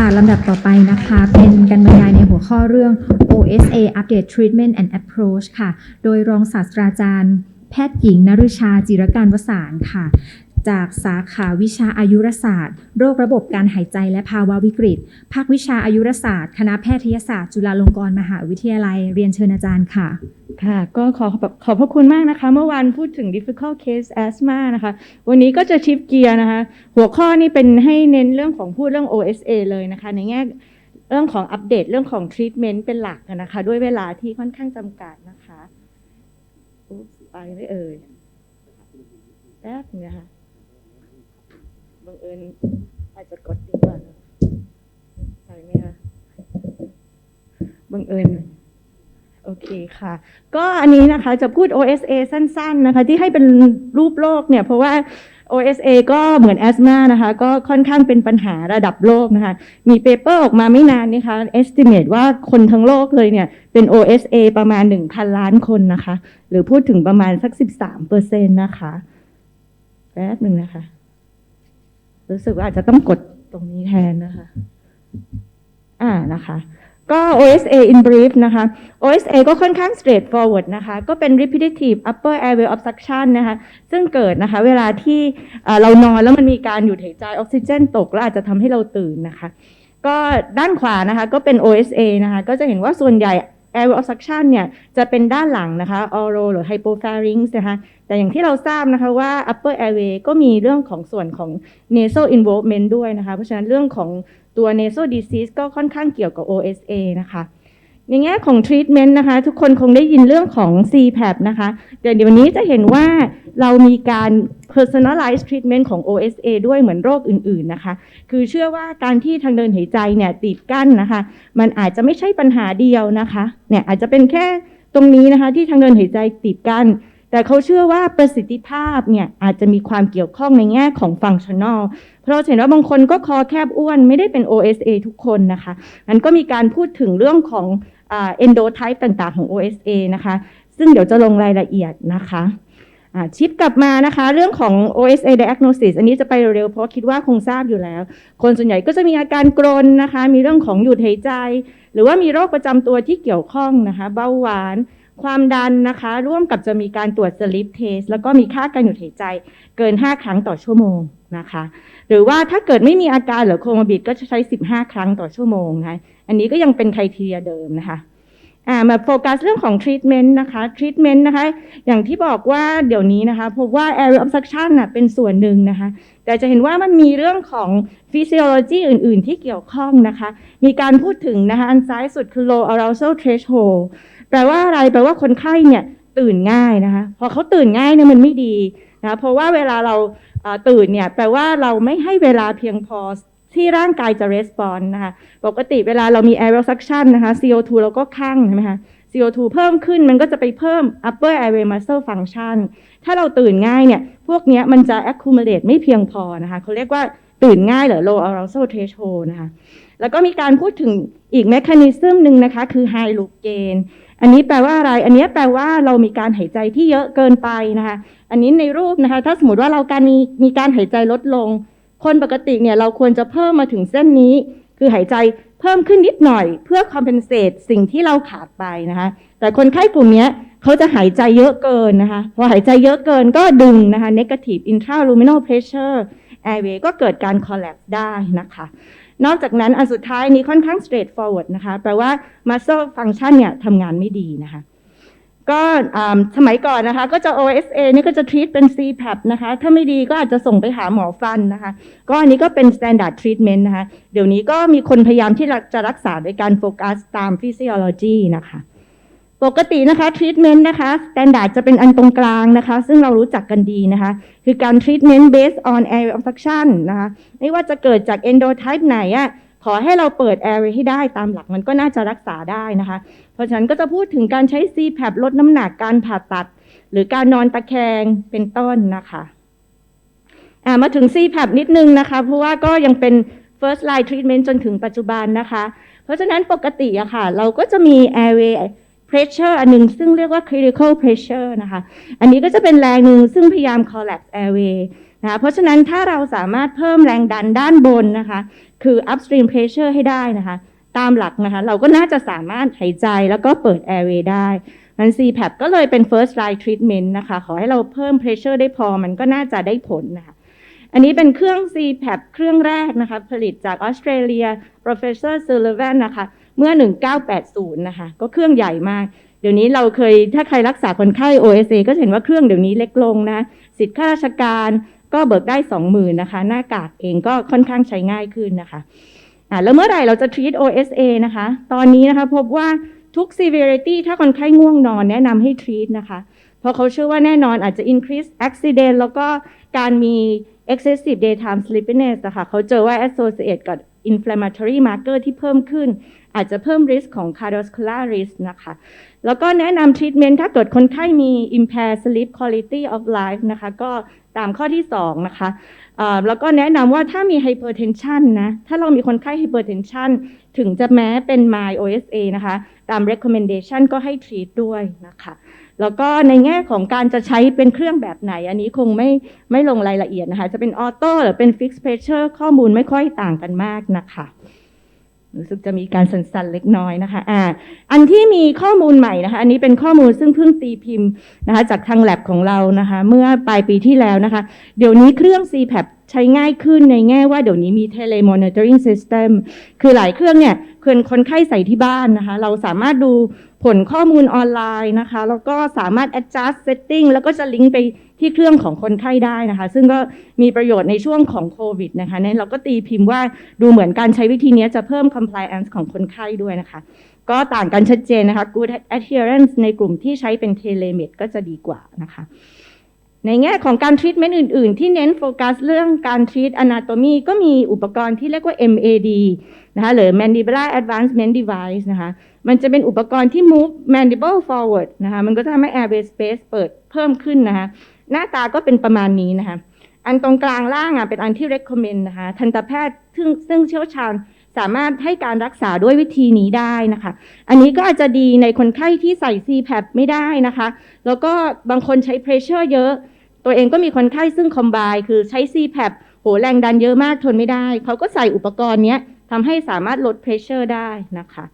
ค่ะลำดับต่อไปนะคะ เป็นการบรรยายในหัวข้อเรื่อง OSA Update Treatment and Approach ค่ะ โดยรองศาสตราจารย์แพทย์หญิงนฤชาจิรการวสารค่ะ จากสาขาวิชาอายุรศาสตร์ โรคระบบการหายใจและภาวะวิกฤต ภาควิชาอายุรศาสตร์ คณะแพทยศาสตร์ จุฬาลงกรณ์มหาวิทยาลัย เรียนเชิญอาจารย์ค่ะ ค่ะ ก็ขอขอบพระคุณมากนะคะ เมื่อวานพูดถึง difficult case asthma นะคะ วันนี้ก็จะชิปเกียร์นะคะ หัวข้อนี้เป็นให้เน้นเรื่องของพูดเรื่อง OSA เลยนะคะ ในแง่เรื่องของอัปเดตเรื่องของ treatment เป็นหลักนะคะ ด้วยเวลาที่ค่อนข้างจำกัดนะคะไปไม่เอ่ยแป๊บนะคะ งเอิญอาจจะกดดีกว่าใช่ไหมคะบังเอิญโอเคค่ะ ก็อันนี้นะคะจะพูด OSA สั้น ๆนะคะ ที่ให้เป็นรูปโลกเนี่ย เพราะว่า OSA ก็เหมือนแอสมานะคะ ก็ค่อนข้างเป็นปัญหาระดับโลกนะคะ มีเปเปอร์ออกมาไม่นานนะคะ estimate ว่าคนทั้งโลกเลยเนี่ย เป็น OSA ประมาณ 1,000 ล้านคนนะคะ หรือพูดถึงประมาณสัก 13เปอร์เซ็นต์นะคะ แป๊บหนึ่งนะคะ รู้สึกว่าอาจจะต้องกดตรงนี้แทนนะคะ อ่านะคะ ก็ OSA in brief นะคะ OSA ก็ค่อนข้าง straightforward นะคะ ก็เป็น repetitive upper airway obstruction นะคะ ซึ่งเกิดนะคะ เวลาที่เอ่อเรานอนแล้วมันมีการหยุดหายใจออกซิเจนตก แล้วอาจจะทำให้เราตื่นนะคะ ก็ด้านขวานะคะ ก็เป็น OSA นะคะ ก็จะเห็นว่าส่วนใหญ่ airway obstruction เนี่ยจะเป็นด้านหลังนะคะ oral หรือ hypopharynx นะคะแต่อย่างที่เราทราบนะคะว่า upper airway ก็มีเรื่องของส่วนของ nasal involvement ด้วยนะคะ เพราะฉะนั้นเรื่องของตัว nasal disease ก็ค่อนข้างเกี่ยวกับ OSA นะคะ ในแง่ของ treatment นะคะ ทุกคนคงได้ยินเรื่องของ CPAP นะคะแต่เดี๋ยวนี้จะเห็นว่าเรามีการ personalized treatment ของ OSA ด้วยเหมือนโรคอื่น ๆนะคะ คือเชื่อว่าการที่ทางเดินหายใจเนี่ยตีบกั้นนะคะ มันอาจจะไม่ใช่ปัญหาเดียวนะคะเนี่ยอาจจะเป็นแค่ตรงนี้นะคะที่ทางเดินหายใจตีบกั้นแต่เขาเชื่อว่าประสิทธิภาพเนี่ยอาจจะมีความเกี่ยวข้องในแง่ของ functional เพราะเราเห็นว่าบางคนก็คอแคบอ้วนไม่ได้เป็น OSA ทุกคนนะคะมันก็มีการพูดถึงเรื่องของ เอ่า endotype ต่างๆของ OSA นะคะ ซึ่งเดี๋ยวจะลงรายละเอียดนะคะชิปกลับมานะคะ เรื่องของ OSA diagnosis อันนี้จะไปเร็วๆ เพราะคิดว่าคงทราบอยู่แล้ว คนส่วนใหญ่ก็จะมีอาการกรนนะคะ มีเรื่องของหยุดหายใจ หรือว่ามีโรคประจำตัวที่เกี่ยวข้องนะคะ เบาหวาน ความดันนะคะ ร่วมกับจะมีการตรวจสลิปเทสแล้วก็มีค่าการหยุดหายใจเกิน 5 ครั้งต่อชั่วโมงนะคะ หรือว่าถ้าเกิดไม่มีอาการหรือโคมบิดก็จะใช้ 15 ครั้งต่อชั่วโมงนะคะ อันนี้ก็ยังเป็นไครทีเรียเดิมนะคะมาโฟกัสเรื่องของ treatment นะคะ treatment นะคะ อย่างที่บอกว่าเดี๋ยวนี้นะคะพบว่า area obstruction นะเป็นส่วนหนึ่งนะคะ แต่จะเห็นว่ามันมีเรื่องของ physiology อื่น ๆ ที่เกี่ยวข้องนะคะ มีการพูดถึงนะคะ อันซ้ายสุดคือ low arousal threshold แปลว่าอะไร แปลว่าคนไข้เนี่ยตื่นง่ายนะคะ พอเขาตื่นง่ายเนี่ยมันไม่ดีนะ เพราะว่าเวลาเราตื่นเนี่ยแปลว่าเราไม่ให้เวลาเพียงพอ ที่ร่างกายจะ respond นะคะ ปกติเวลาเรามี airway suction นะคะ CO2 เราก็ข้างใช่ไหมคะ CO2 เพิ่มขึ้นมันก็จะไปเพิ่ม upper airway muscle function ถ้าเราตื่นง่ายเนี่ย พวกนี้มันจะ accumulate ไม่เพียงพอนะคะเขาเรียกว่าตื่นง่ายหรือ low arousal threshold นะคะ แล้วก็มีการพูดถึงอีก mechanism หนึ่งนะคะ คือ high loop gain อันนี้แปลว่าอะไร อันนี้แปลว่าเรามีการหายใจที่เยอะเกินไปนะคะ อันนี้ในรูปนะคะ ถ้าสมมติว่าเราการมีมีการหายใจลดลง คนปกติเนี่ยเราควรจะเพิ่มมาถึงเส้นนี้ คือหายใจเพิ่มขึ้นนิดหน่อยเพื่อ compensate สิ่งที่เราขาดไปนะคะ แต่คนไข้กลุ่มนี้เขาจะหายใจเยอะเกินนะคะ พอหายใจเยอะเกินก็ดึงนะคะ negative intraluminal pressure airway ก็เกิดการ collapse ได้นะคะ นอกจากนั้นอันสุดท้ายนี้ค่อนข้าง straight forward นะคะ แปลว่า muscle function เนี่ยทำงานไม่ดีนะคะ ก็อ่าสมัยก่อนนะคะ ก็จะ OSA นี่ก็จะ treat เป็น CPAP นะคะ ถ้าไม่ดีก็อาจจะส่งไปหาหมอฟันนะคะ ก็อันนี้ก็เป็น standard treatment นะคะ เดี๋ยวนี้ก็มีคนพยายามที่จะรักษาโดยการโฟกัสตาม physiology นะคะ ปกตินะคะ treatment นะคะ standard จะเป็นอันตรงกลางนะคะ ซึ่งเรารู้จักกันดีนะคะ คือการ treatment based on airway obstruction นะคะ ไม่ว่าจะเกิดจาก endotype ไหนอะ ขอให้เราเปิด airway ให้ได้ตามหลักมันก็น่าจะรักษาได้นะคะ เพราะฉะนั้นก็จะพูดถึงการใช้ CPAP ลดน้ำหนักการผ่าตัด หรือการนอนตะแคงเป็นต้นนะคะามาถึง CPAP นิดนึงนะคะ เพราะว่าก็ยังเป็น first line treatment จนถึงปัจจุบันนะคะ เพราะฉะนั้นปกติอะค่ะ เราก็จะมี airway pressure อันหนึง ซึ่งเรียกว่า critical pressure นะคะ อันนี้ก็จะเป็นแรงหนึ่งซึ่งพยายาม collapse airway นะคะเพราะฉะนั้นถ้าเราสามารถเพิ่มแรงดันด้านบนนะคะ คือ upstream pressure ให้ได้นะคะ ตามหลักนะคะ เราก็น่าจะสามารถหายใจแล้วก็เปิด airway ได้มัน CPAP ก็เลยเป็น first line treatment นะคะ ขอให้เราเพิ่ม pressure ได้พอมันก็น่าจะได้ผลนะคะ อันนี้เป็นเครื่อง CPAP เครื่องแรกนะคะ ผลิตจากออสเตรเลีย professor Sullivan นะคะ เมื่อ 1980 นะคะ ก็เครื่องใหญ่มากเดี๋ยวนี้เราเคยถ้าใครรักษาคนไข้ OSA ก็เห็นว่าเครื่องเดี๋ยวนี้เล็กลงนะ สิทธิ์ข้าราชการ ก็เบิกได้20,000นนะคะ หน้ากากเองก็ค่อนข้างใช้ง่ายขึ้นนะคะอ่าแล้วเมื่อไหร่เราจะ treat OSA นะคะ ตอนนี้นะคะพบว่าทุก severity ถ้าคนไข้ง่วงนอนแนะนำให้ treat นะคะ เพราะเขาเชื่อว่าแน่นอนอาจจะ increase accident แล้วก็การมี excessive daytime sleepiness นะคะเขาเจอว่า associate กับ inflammatory marker ที่เพิ่มขึ้น อาจจะเพิ่ม risk ของ cardiovascular risk นะคะ แล้วก็แนะนำ treatment ถ้าเกิดคนไข้มี impaired sleep quality of life นะคะ ก็ ตามข้อที่2นะคะแล้วก็แนะนำว่าถ้ามี hypertension นนะ ถ้าเรามีคนไข้ hypertension ถึงจะแม้เป็น mild OSA นะคะ ตาม recommendation ก็ให้ treat ด้วยนะคะ แล้วก็ในแง่ของการจะใช้เป็นเครื่องแบบไหน อันนี้คงไม่ไม่ลงรายละเอียดนะคะ จะเป็นออโต้หรือเป็น fixed pressure ข้อมูลไม่ค่อยต่างกันมากนะคะ รู้สึกจะมีการสั่นๆเล็กน้อยนะคะอ่าอันที่มีข้อมูลใหม่นะคะ อันนี้เป็นข้อมูลซึ่งเพิ่งตีพิมพ์นะคะ จากทางแลบของเรานะคะ เมื่อปลายปีที่แล้วนะคะ เดี๋ยวนี้เครื่อง CPAP ใช้ง่ายขึ้นในแง่ว่าเดี๋ยวนี้มี telemonitoring system คือหลายเครื่องเนี่ยคนคนไข้ใส่ที่บ้านนะคะ เราสามารถดูผลข้อมูลออนไลน์นะคะ แล้วก็สามารถ adjust setting แล้วก็จะลิงก์ไปที่เครื่องของคนไข้ได้นะคะ ซึ่งก็มีประโยชน์ในช่วงของโควิดนะคะเนี่ยเราก็ตีพิมพ์ว่าดูเหมือนการใช้วิธีนี้จะเพิ่ม compliance ของคนไข้ด้วยนะคะ ก็ต่างกันชัดเจนนะคะ good adherence ในกลุ่มที่ใช้เป็น telemed ก็จะดีกว่านะคะ ในแง่ของการทรีทเมนต์อื่น ๆ ที่เน้นโฟกัสเรื่องการทรีต anatomy ก็มีอุปกรณ์ที่เรียกว่า MAD นะคะหรือ mandibular advancement device นะคะมันจะเป็นอุปกรณ์ที่ move mandible forward นะคะมันก็จะทำให้ airway space เปิดเพิ่มขึ้นนะคะหน้าตาก็เป็นประมาณนี้นะคะอันตรงกลางล่างอะเป็นอันที่ recommend นะคะทันตแพทย์ซึ่งซึ่งเชี่ยวชาญสามารถให้การรักษาด้วยวิธีนี้ได้นะคะ อันนี้ก็อาจจะดีในคนไข้ที่ใส่ CPAP ไม่ได้นะคะ แล้วก็บางคนใช้ pressure เยอะ ตัวเองก็มีคนไข้ซึ่งคอมบ e คือใช้ CPAP โหแรงดันเยอะมากทนไม่ได้ เขาก็ใส่อุปกรณ์เนี้ยทำให้สามารถลด pressure ได้นะคะ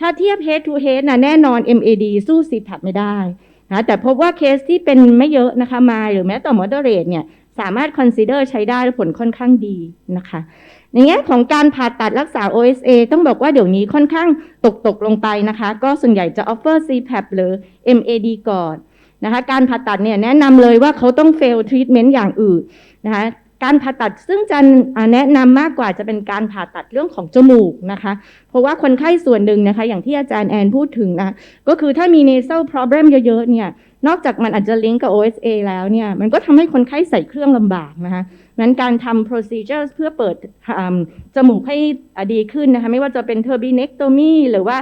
ถ้าเทียบ head to head นะแน่นอน MAD สู้ CPAP ไม่ได้นะแต่พบว่าเคสที่เป็นไม่เยอะนะคะมาหรือแม้แต่ moderate เนี่ยสามารถ consider ใช้ได้และผลค่อนข้างดีนะคะในแง่ของการผ่าตัดรักษา OSA ต้องบอกว่าเดี๋ยวนี้ค่อนข้างตกตกลงไปนะคะ ก็ส่วนใหญ่จะ offer CPAP หรือ MAD ก่อน นะคะการผ่าตัดเนี่ยแนะนำเลยว่าเขาต้อง fail treatment อย่างอื่นนะคะการผ่าตัดซึ่งจะแนะนำมากกว่าจะเป็นการผ่าตัดเรื่องของจมูกนะคะ เพราะว่าคนไข้ส่วนหนึ่งนะคะ อย่างที่อาจารย์แอนพูดถึงนะ ก็คือถ้ามี nasal problem เยอะๆเนี่ย นอกจากมันอาจจะลิงก์กับ OSA แล้วเนี่ย มันก็ทำให้คนไข้ใส่เครื่องลำบากนะคะงั้นการทำ procedures เพื่อเปิดจมูกให้ดีขึ้นนะคะ ไม่ว่าจะเป็น turbinectomy หรือว่า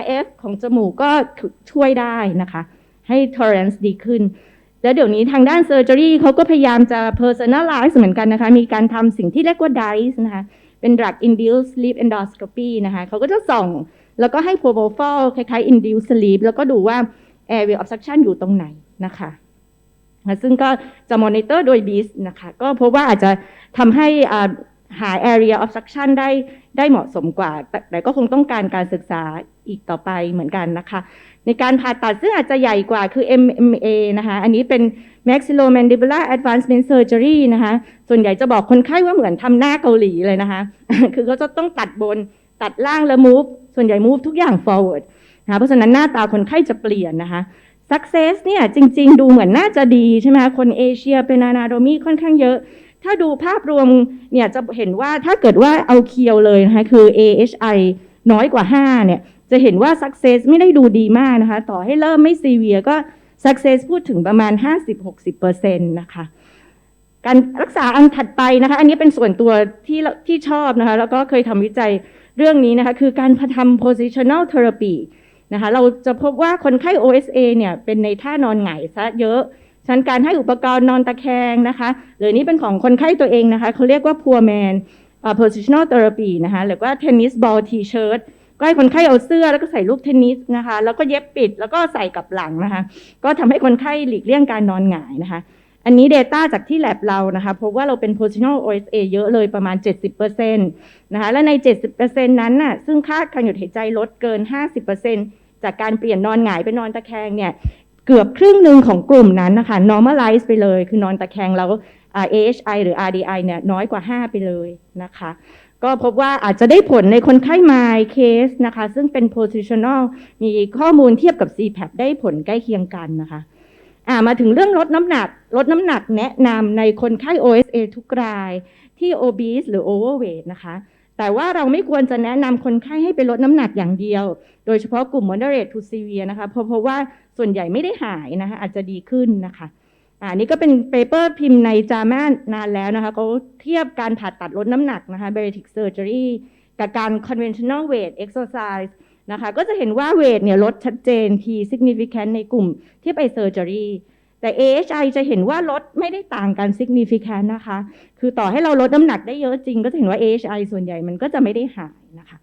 RF ของจมูกก็ช่วยได้นะคะ ให้ tolerance ดีขึ้น แล้วเดี๋ยวนี้ทางด้าน surgery เขาก็พยายามจะ personalize เหมือนกันนะคะ มีการทำสิ่งที่เรียกว่า DICE นะคะ เป็น drug induced sleep endoscopy นะคะเขาก็จะส่อง แล้วก็ให้ propofol คล้ายๆ induced sleep แล้วก็ดูว่า airway obstruction อยู่ตรงไหนนะคะซึ่งก็จะ monitor โดย BIS นะคะก็พบว่าอาจจะทำให้อ่าหา area obstruction ได้ได้เหมาะสมกว่าแตแต่ก็คงต้องการการศึกษาอีกต่อไปเหมือนกันนะคะ ในการผ่าตัดซึ่งอาจจะใหญ่กว่าคือ MMA นะคะ อันนี้เป็น maxillomandibular advancement surgery นะคะ ส่วนใหญ่จะบอกคนไข้ว่าเหมือนทำหน้าเกาหลีเลยนะคะ คือเขาจะต้องตัดบนตัดล่างแล้ว move ส่วนใหญ่ move ทุกอย่าง forward นะคะ เพราะฉะนั้นหน้าตาคนไข้จะเปลี่ยนนะคะ success เนี่ยจริง ๆ ดูเหมือนน่าจะดีใช่ไหมคะ คนเอเชียเป็น anatomy ค่อนข้างเยอะ ถ้าดูภาพรวมเนี่ยจะเห็นว่าถ้าเกิดว่าเอาเคียวเลยนะคะคือ AHI น้อยกว่า 5 เนี่ย จะเห็นว่า success ไม่ได้ดูดีมากนะคะ ต่อให้เริ่มไม่ severe ก็ success พูดถึงประมาณ 50-60%นะคะการรักษาอันถัดไปนะคะ อันนี้เป็นส่วนตัวที่ที่ชอบนะคะ แล้วก็เคยทำวิจัยเรื่องนี้นะคะ คือการทำ positional therapy นะคะเราจะพบว่าคนไข้ OSA เนี่ยเป็นในท่านอนหงายซะเยอะฉันการให้อุปกรณ์นอนตะแคงนะคะหรือนี่เป็นของคนไข้ตัวเองนะคะเขาเรียกว่า poor man อ่า positional therapy นะคะหรือว่า tennis ball t-shirt ก็ให้คนไข้เอาเสื้อแล้วก็ใส่ลูกเทนนิสนะคะ แล้วก็เย็บปิดแล้วก็ใส่กับหลังนะคะ ก็ทำให้คนไข้หลีกเลี่ยงการนอนหงายนะคะ อันนี้ Data จากที่ lab เรานะคะพบว่าเราเป็น positional OSA เยอะเลยประมาณ 70%นะคะและใน 70%นั้นน่ะซึ่งค่าการหยุดหายใจลดเกิน 50%จากการเปลี่ยนนอนหงายไปนอนตะแคงเนี่ยเกือบครึ่งหนึ่งของกลุ่มนั้นนะคะ normalize ไปเลย คือนอนตะแคงแล้วอ่า AHI หรือ RDI เนี่ยน้อยกว่า 5 ไปเลยนะคะ ก็พบว่าอาจจะได้ผลในคนไข้ my case นะคะ ซึ่งเป็น positional มีข้อมูลเทียบกับ CPAP ได้ผลใกล้เคียงกันนะคะอ่ามาถึงเรื่องลดน้ำหนัก ลดน้ำหนักแนะนำในคนไข้ OSA ทุกรายที่ obese หรือ overweight นะคะ แต่ว่าเราไม่ควรจะแนะนำคนไข้ให้ไปลดน้ำหนักอย่างเดียว โดยเฉพาะกลุ่ม moderate to severe นะคะ เพราะเพราะว่าส่วนใหญ่ไม่ได้หายนะคะ อาจจะดีขึ้นนะคะ อ่านี่ก็เป็นเปเปอร์พิมพ์ในจามานานแล้วนะคะเขาเทียบการผ่าตัดลดน้ำหนักนะคะ bariatric surgery กับการ conventional weight exercise นะคะก็จะเห็นว่าเวทเนี่ยลดชัดเจน P significant ในกลุ่มที่ไป surgery แต่ AHI จะเห็นว่าลดไม่ได้ต่างกัน significant นะคะ คือต่อให้เราลดน้ำหนักได้เยอะจริง ก็จะเห็นว่า AHI ส่วนใหญ่มันก็จะไม่ได้หายนะคะ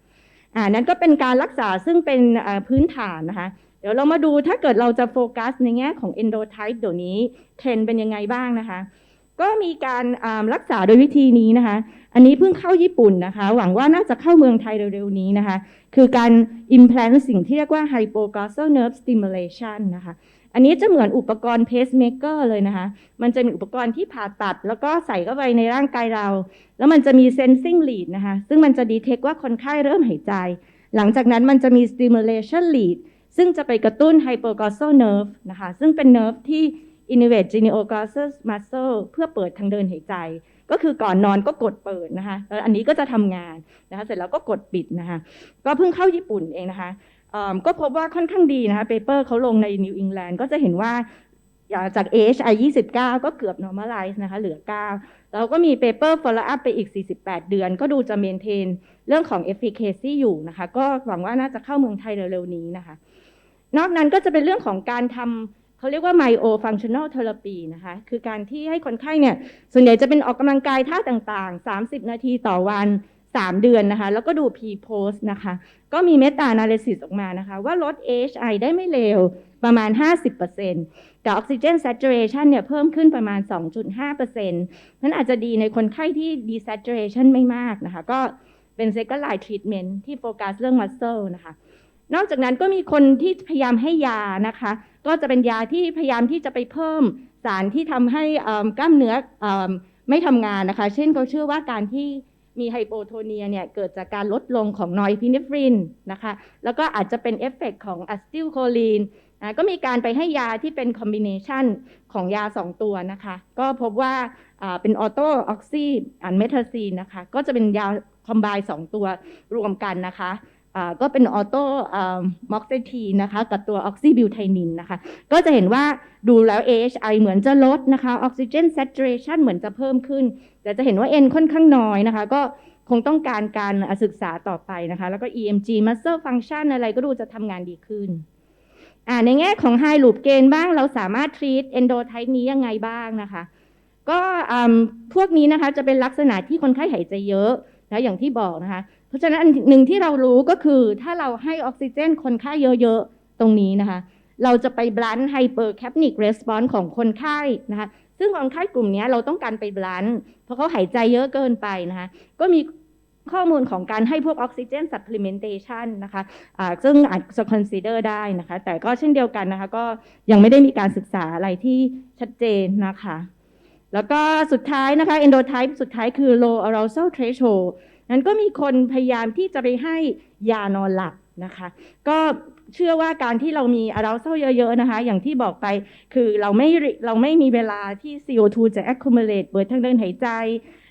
อ่านั้นก็เป็นการรักษาซึ่งเป็นพื้นฐานนะคะ เดี๋ยวเรามาดูถ้าเกิดเราจะโฟกัสในแง่ของ endotype เดี๋ยวนี้เทรนเป็นยังไงบ้างนะคะ ก็มีการรักษาโดยวิธีนี้นะคะ อันนี้เพิ่งเข้าญี่ปุ่นนะคะ หวังว่าน่าจะเข้าเมืองไทยเร็วๆนี้นะคะ คือการ implant สิ่งที่เรียกว่า hypoglossal nerve stimulation นะคะ อันนี้จะเหมือนอุปกรณ์ pacemaker เลยนะคะ มันจะมีอุปกรณ์ที่ผ่าตัด แล้วก็ใส่เข้าไปในร่างกายเรา แล้วมันจะมี sensing lead นะคะ ซึ่งมันจะ detect ว่าคนไข้เริ่มหายใจ หลังจากนั้นมันจะมี stimulation lead ซึ่งจะไปกระตุ้น hypoglossal nerve นะคะ ซึ่งเป็น nerve ที่ innervate genioglossus muscle เพื่อเปิดทางเดินหายใจ ก็คือก่อนนอนก็กดเปิดนะคะ แล้วอันนี้ก็จะทำงานนะคะ เสร็จแล้วก็กดปิดนะคะ ก็เพิ่งเข้าญี่ปุ่นเองนะคะ ก็พบว่าค่อนข้างดีนะคะ เปเปอร์เขาลงใน New England ก็จะเห็นว่าอย่างจาก AHI 29 ก็เกือบ normalize นะคะ เหลือ 9 แล้วก็มีเปเปอร์ follow up ไปอีก 48 เดือน ก็ดูจะ maintain เรื่องของ efficacy อยู่นะคะ ก็หวังว่าน่าจะเข้าเมืองไทยเร็วๆนี้นะคะ นอกนั้นก็จะเป็นเรื่องของการทำเขาเรียกว่า myo functional therapy นะคะ คือการที่ให้คนไข้เนี่ยส่วนใหญ่จะเป็นออกกำลังกายท่าต่างๆ 30 นาทีต่อวัน 3 เดือนนะคะ แล้วก็ดู P post นะคะ ก็มี meta analysis ออกมานะคะ ว่าลด HI ได้ไม่เร็วประมาณ 50%แต่ oxygen saturation เนี่ยเพิ่มขึ้นประมาณ 2.5%นั้นอาจจะดีในคนไข้ที่ desaturation ไม่มากนะคะ ก็เป็น second line treatment ที่โฟกัสเรื่อง muscle นะคะ นอกจากนั้นก็มีคนที่พยายามให้ยานะคะ ก็จะเป็นยาที่พยายามที่จะไปเพิ่มสารที่ทำให้กล้ามเนื้ออไม่ทำงานนะคะ เช่นเขาเชื่อว่าการที่มีไฮโปโทเนียเนี่ยเกิดจากการลดลงของนอยพิเนฟรินนะคะ แล้วก็อาจจะเป็นเอฟเฟกของอะสติลโคลีนนะก็มีการไปให้ยาที่เป็นคอมบิเนชันของยา 2 ตัวนะคะ ก็พบว่าเป็นออโตออกซิอันเมทาซีนนะคะ ก็จะเป็นยาคอมไบสองตัวรวมกันนะคะ ก็เป็นออโต้ม็อกเซทีนะคะกับตัวออกซิบิวไทนินนะคะก็จะเห็นว่าดูแล้ว AHI เหมือนจะลดนะคะออกซิเจน saturation เหมือนจะเพิ่มขึ้น แต่จะเห็นว่า N ค่อนข้างน้อยนะคะ ก็คงต้องการการศึกษาต่อไปนะคะ แล้วก็ EMG muscle function อะไรก็ดูจะทำงานดีขึ้น ในแง่ของ high loop gain บ้างเราสามารถ treat endotype นี้ยังไงบ้างนะคะ ก็พวกนี้นะคะจะเป็นลักษณะที่คนไข้หายใจเยอะนะอย่างที่บอกนะคะ เพราะฉะนั้นอันหนึ่งที่เรารู้ก็คือถ้าเราให้ออกซิเจนคนไข้เยอะๆ ตรงนี้นะคะ เราจะไปบลันไฮเปอร์แคปนิกเรสปอนส์ของคนไข้นะคะ ซึ่งคนไข้กลุ่มนี้เราต้องการไปบลันเพราะเขาหายใจเยอะเกินไปนะคะ ก็มีข้อมูลของการให้พวกออกซิเจน supplementation นะคะอ่าซึ่งอาจจะ consider ได้นะคะ แต่ก็เช่นเดียวกันนะคะ ก็ยังไม่ได้มีการศึกษาอะไรที่ชัดเจนนะคะ แล้วก็สุดท้ายนะคะ endotype สุดท้ายคือ low arousal threshold นั้นก็มีคนพยายามที่จะไปให้ยานอนหลับนะคะ ก็เชื่อว่าการที่เรามี arousal เยอะๆนะคะ อย่างที่บอกไปคือเราไม่เราไม่มีเวลาที่ CO2 จะ accumulate เปิดทางเดินหายใจ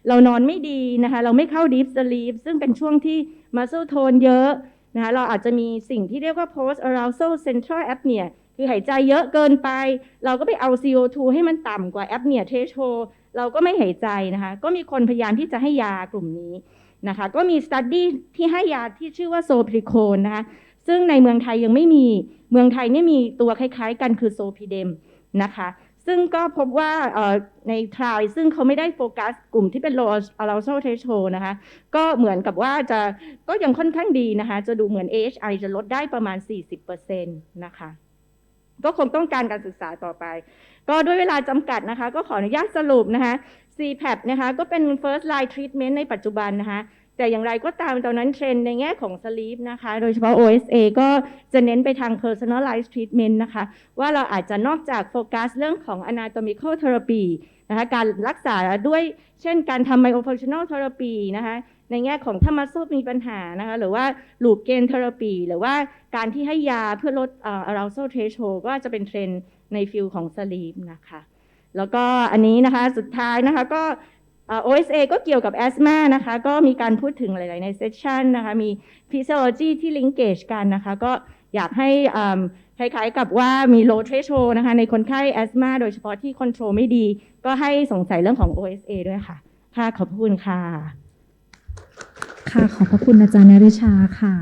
เรานอนไม่ดีนะคะ เราไม่เข้า deep sleep ซึ่งเป็นช่วงที่ muscle tone เยอะนะคะเราอาจจะมีสิ่งที่เรียกว่า post arousal central apnea คือหายใจเยอะเกินไป เราก็ไปเอา CO2 ให้มันต่ำกว่า apnea threshold เราก็ไม่หายใจนะคะ ก็มีคนพยายามที่จะให้ยากลุ่มนี้ นะคะก็มีสตัดดี้ที่ให้ยาที่ชื่อว่าโซพริโคนนะคะซึ่งในเมืองไทยยังไม่มีเมืองไทยเนี่ยมีตัวคล้ายๆ กันคือโซพิเดมนะคะซึ่งก็พบว่าในทรายซึ่งเขาไม่ได้โฟกัสกลุ่มที่เป็น low arousal threshold นะคะก็เหมือนกับว่าจะก็ยังค่อนข้างดีนะคะจะดูเหมือน AHI จะลดได้ประมาณ 40%นะคะก็คงต้องการการศึกษาต่อไป ก็ด้วยเวลาจำกัดนะคะ ก็ขออนุญาตสรุปนะคะ CPAP นะคะก็เป็น first line treatment ในปัจจุบันนะคะแต่อย่างไรก็ตามตอนนั้นเทรนในแง่ของ sleep นะคะ โดยเฉพาะ OSA ก็จะเน้นไปทาง personalized treatment นะคะ ว่าเราอาจจะนอกจากโฟกัสเรื่องของ anatomical therapy นะคะการรักษาด้วยเช่นการทำ myofunctional therapy นะคะในแง่ของถ้ามัส l มีปัญหานะคะหรือว่า loop gain therapy หรือว่าการที่ให้ยาเพื่อลดอ่อ arousal threshold ก็จะเป็นเทรนในฟิลของ sleep นะคะ แล้วก็อันนี้นะคะสุดท้ายนะคะก็ OSA ก็เกี่ยวกับ asthma นะคะ ก็มีการพูดถึงหลาย ๆ ในเซสชันนะคะ มี physiology ที่ linkage กันนะคะ ก็อยากให้คล้าย ๆ กับว่ามี low threshold นะคะ ในคนไข้ asthma โดยเฉพาะที่ control ไม่ดี ก็ให้สงสัยเรื่องของ OSA ด้วยค่ะ ค่ะ ขอบคุณค่ะ ค่ะ ขอบพระคุณอาจารย์นริชาค่ะ